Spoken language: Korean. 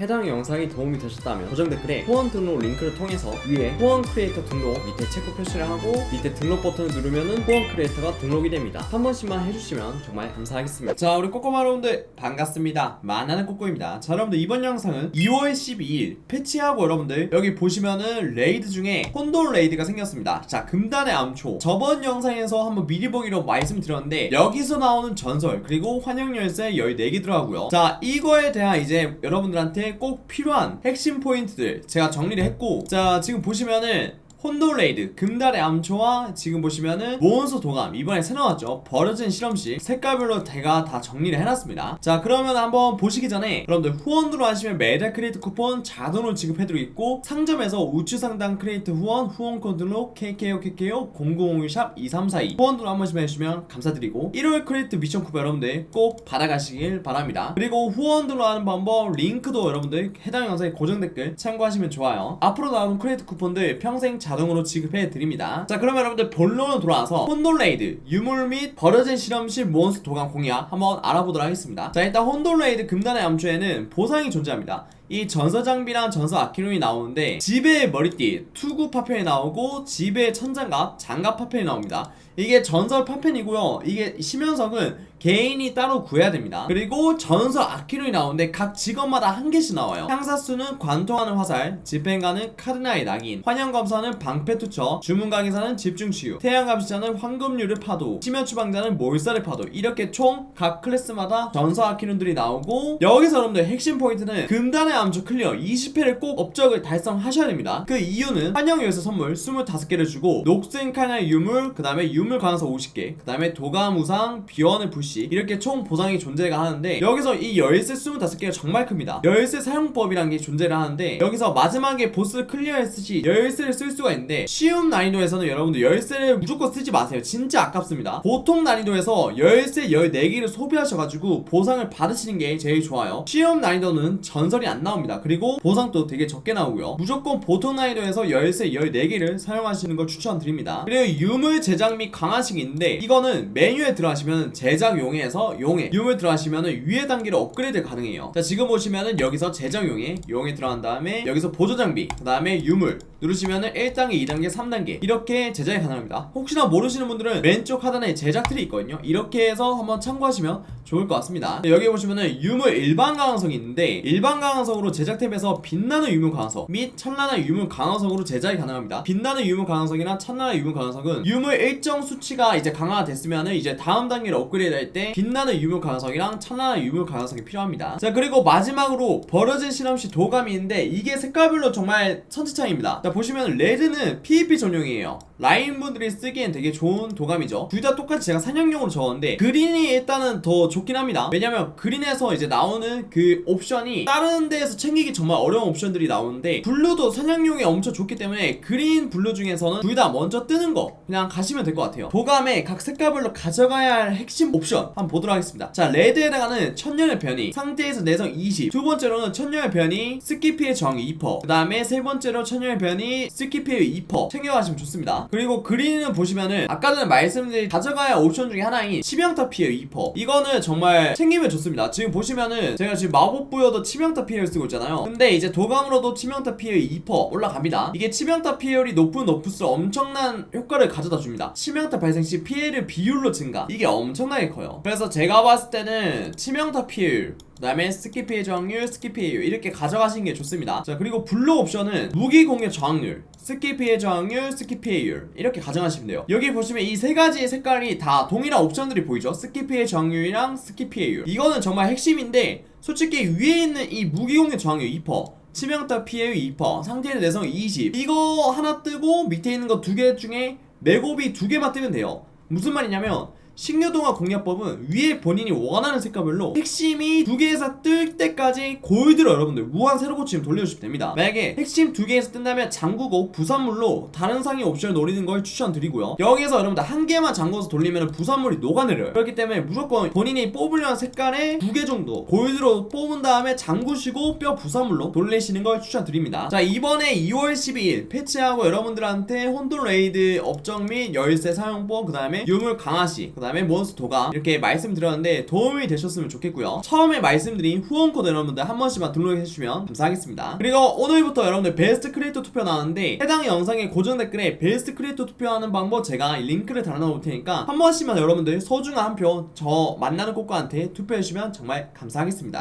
해당 영상이 도움이 되셨다면 고정 댓글에 후원 등록 링크를 통해서 위에 후원 크리에이터 등록 밑에 체크 표시를 하고 밑에 등록 버튼을 누르면은 후원 크리에이터가 등록이 됩니다. 한 번씩만 해주시면 정말 감사하겠습니다. 자 우리 꼬꼬마 여러분들 반갑습니다. 만나는 꼬꼬입니다. 자 여러분들 이번 영상은 2월 12일 패치하고 여러분들 여기 보시면은 레이드 중에 혼돈 레이드가 생겼습니다. 자 금단의 암초. 저번 영상에서 한번 미리 보기로 말씀드렸는데 여기서 나오는 전설 그리고 환영 열쇠 14개 들어가고요. 자 이거에 대한 이제 여러분들한테 꼭 필요한 핵심 포인트들 제가 정리를 했고 자 지금 보시면은 혼돈 레이드, 금달의 암초와 지금 보시면은 몬스터 도감 이번에 새로 나왔죠. 버려진 실험실 색깔별로 제가 다 정리를 해놨습니다. 자 그러면 한번 보시기 전에 여러분들 후원으로 하시면 메달 크리에이트 쿠폰 자동으로 지급해드리고 있고 상점에서 우추상당 크리에이트 후원 후원 코드로 KKO KKO 0051샵 2342 후원으로 한 번씩 해주시면 감사드리고 1월 크리에이트 미션 쿠폰 여러분들 꼭 받아가시길 바랍니다. 그리고 후원으로 하는 방법 링크도 여러분들 해당 영상의 고정 댓글 참고하시면 좋아요. 앞으로 나오는 크리에이트 쿠폰들 평생 자동으로 지급해 드립니다. 자, 그러면 여러분들 본론으로 돌아와서 혼돈레이드, 유물 및 버려진 실험실 몬스터 도감 공략 한번 알아보도록 하겠습니다. 자, 일단 혼돈레이드 금단의 암초에는 보상이 존재합니다. 이 전서 장비랑 전서 아키론이 나오는데 지배의 머리띠, 투구 파편이 나오고 지배의 천장갑, 장갑 파편이 나옵니다. 이게 전설 파편이고요. 이게 심연석은 개인이 따로 구해야 됩니다. 그리고 전설 아키론이 나오는데 각 직업마다 한 개씩 나와요. 향사수는 관통하는 화살, 집행가는 카르나의 낙인, 환영검사는 방패투처, 주문강의사는 집중치유, 태양감시자는 황금률의 파도, 심연추방자는 몰살의 파도 이렇게 총 각 클래스마다 전설 아키론들이 나오고 여기서 여러분들 핵심 포인트는 금단의 암초 클리어 20회를 꼭 업적을 달성하셔야 됩니다. 그 이유는 환영유에서 선물 25개를 주고 녹슨 칼날 유물, 그 다음에 유물 강화서 50개, 그 다음에 도감 우상, 비원의 불씨 이렇게 총 보상이 존재가 하는데 여기서 이 열쇠 25개가 정말 큽니다. 열쇠 사용법이란 게 존재를 하는데 여기서 마지막에 보스를 클리어했을 시 열쇠를 쓸 수가 있는데 쉬운 난이도에서는 여러분들 열쇠를 무조건 쓰지 마세요. 진짜 아깝습니다. 보통 난이도에서 열쇠 14개를 소비하셔가지고 보상을 받으시는 게 제일 좋아요. 쉬운 난이도는 전설이 안 나 옵니다. 그리고 보상도 되게 적게 나오고요. 무조건 보통 난이도에서 열쇠 14개를 사용하시는 걸 추천드립니다. 그리고 유물 제작 및 강화식이 있는데 이거는 메뉴에 들어가시면 제작 용해에서 용해 유물 들어가시면 위에 단계로 업그레이드 가능해요. 자 지금 보시면은 여기서 제작 용해 용해 들어간 다음에 여기서 보조 장비 그 다음에 유물 누르시면은 1단계, 2단계, 3단계 이렇게 제작이 가능합니다. 혹시나 모르시는 분들은 왼쪽 하단에 제작 틀이 있거든요. 이렇게 해서 한번 참고하시면 좋을 것 같습니다. 여기 보시면은 유물 일반 강화석이 있는데 일반 강화석으로 제작 탭에서 빛나는 유물 강화석 및 찬란한 유물 강화석으로 제작이 가능합니다. 빛나는 유물 강화석이나 찬란한 유물 강화석은 유물 일정 수치가 이제 강화가 됐으면은 이제 다음 단계로 업그레이드 할 때 빛나는 유물 강화석이랑 찬란한 유물 강화석이 필요합니다. 자 그리고 마지막으로 버려진 실험실 도감이 있는데 이게 색깔별로 정말 천지차이입니다. 자 보시면 레드는 PVP 전용이에요. 라인분들이 쓰기엔 되게 좋은 도감이죠. 둘 다 똑같이 제가 사냥용으로 적었는데 그린이 일단은 더 좋긴 합니다. 왜냐면 그린에서 이제 나오는 그 옵션이 다른 데에서 챙기기 정말 어려운 옵션들이 나오는데 블루도 사냥용이 엄청 좋기 때문에 그린 블루 중에서는 둘 다 먼저 뜨는 거 그냥 가시면 될 것 같아요. 도감의 각 색깔별로 가져가야 할 핵심 옵션 한번 보도록 하겠습니다. 자 레드에 해당하는 천년의 변이 상태에서 내성 20. 두 번째로는 천년의 변이 스키피의 저항이 2%. 그 다음에 세 번째로 천년의 변이 스키피의 2% 챙겨가시면 좋습니다. 그리고 그린은 보시면은 아까 전에 말씀드린 가져가야 할 옵션 중에 하나인 치명타 피해 2%. 이거는 정말 챙기면 좋습니다. 지금 보시면은 제가 지금 마법 부여도 치명타 피해를 쓰고 있잖아요. 근데 이제 도감으로도 치명타 피해 2% 올라갑니다. 이게 치명타 피해율이 높은 높을수록 엄청난 효과를 가져다 줍니다. 치명타 발생 시 피해를 비율로 증가. 이게 엄청나게 커요. 그래서 제가 봤을 때는 치명타 피해율 그 다음에 스키 피해 저항률, 스키 피해율 이렇게 가져가시는 게 좋습니다. 자 그리고 블루 옵션은 무기 공격 저항률, 스키 피해 저항률, 스키 피해율 이렇게 가져가시면 돼요. 여기 보시면 이 세 가지 색깔이 다 동일한 옵션들이 보이죠? 스키 피해 저항률이랑 스키 피해율. 이거는 정말 핵심인데 솔직히 위에 있는 이 무기 공격 저항률 2%. 치명타 피해율 2%, 상태의 내성 20. 이거 하나 뜨고 밑에 있는 거 두 개 중에 맥옵이 두 개만 뜨면 돼요. 무슨 말이냐면 식료동화 공략법은 위에 본인이 원하는 색깔별로 핵심이 두 개에서 뜰 때까지 골드로 여러분들 무한 새로 고치면 돌려주시면 됩니다. 만약에 핵심 두 개에서 뜬다면 잠그고 부산물로 다른 상위 옵션을 노리는 걸 추천드리고요. 여기서 여러분들 한 개만 잠궈서 돌리면 부산물이 녹아내려요. 그렇기 때문에 무조건 본인이 뽑으려는 색깔에 두개 정도 골드로 뽑은 다음에 잠그시고 뼈 부산물로 돌리시는 걸 추천드립니다. 자 이번에 2월 12일 패치하고 여러분들한테 혼돈 레이드 업적 및 열쇠 사용법 그 다음에 유물 강화시 그 다음에 몬스터 도감 이렇게 말씀드렸는데 도움이 되셨으면 좋겠고요. 처음에 말씀드린 후원 코드 여러분들 한 번씩만 등록해 주시면 감사하겠습니다. 그리고 오늘부터 여러분들 베스트 크리에이터 투표 나왔는데 해당 영상의 고정 댓글에 베스트 크리에이터 투표하는 방법 제가 링크를 달아놓을 테니까 한 번씩만 여러분들 소중한 한 표 저 만나는 꼬꼬한테 투표해 주시면 정말 감사하겠습니다